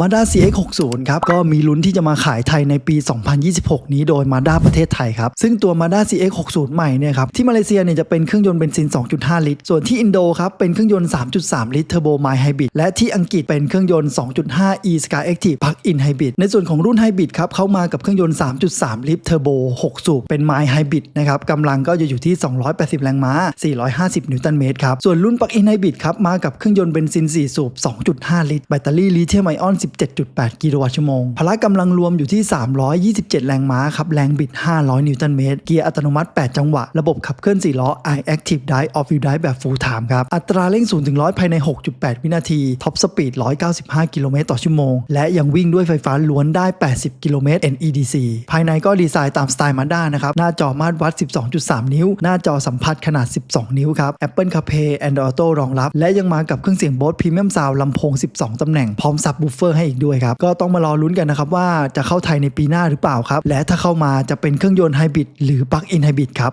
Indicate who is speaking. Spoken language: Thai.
Speaker 1: Mazda CX-60 ครับก็มีลุ้นที่จะมาขายไทยในปี 2026 นี้โดย Mazda ประเทศไทยครับ ซึ่งตัว Mazda CX-60 ใหม่เนี่ยครับที่มาเลเซียเนี่ยจะเป็นเครื่องยนต์เบนซิน 2.5 ลิตร ส่วนที่อินโดครับเป็นเครื่องยนต์ 3.3 ลิตร Turbo Mild Hybrid และที่อังกฤษเป็นเครื่องยนต์ 2.5 e Sky Active Plug-in Hybrid ในส่วนของรุ่น Hybrid ครับเข้ามากับเครื่องยนต์ 3.3 ลิตร Turbo 6สูบเป็น Mild Hybrid นะครับกำลังก็จะอยู่ที่ 280 แรงม้า 450 นิวตันเมตรครับส่วนรุ่น Plug-in Hybrid ครับมากับเครื่องยนต์เบนซิน 4 สูบ 2.5 ลิตรแบตเตอรี่ลิเธียมไอออน17.8 กิโลวัตต์ชั่วโมง พละกำลังรวมอยู่ที่ 327 แรงม้าครับ แรงบิด 500 นิวตันเมตร เกียร์อัตโนมัติ 8 จังหวะ ระบบขับเคลื่อน 4 ล้อ iActive Drive Off Wheel Drive แบบ Full Time ครับ อัตราเร่ง0ถึง100 ภายใน 6.8 วินาที ท็อปสปีด 195 กิโลเมตรต่อชั่วโมง และยังวิ่งด้วยไฟฟ้าล้วนได้ 80 กิโลเมตร NEDC ภายในก็ดีไซน์ตามสไตล์มาด้านะครับ หน้าจอมาตรวัด 12.3 นิ้ว หน้าจอสัมผัสขนาด 12 นิ้วครับ Apple CarPlay Android Auto รองรับ และยังมากับเครื่องเสียง Bose Premium Sound ลำโพง 12 ตำแหน่ง พร้อมซับบูเฟอร์ให้อีกด้วยครับ ก็ต้องมารอลุ้นกันนะครับว่าจะเข้าไทยในปีหน้าหรือเปล่าครับ และถ้าเข้ามาจะเป็นเครื่องยนต์ไฮบริดหรือปลั๊กอินไฮบริดครับ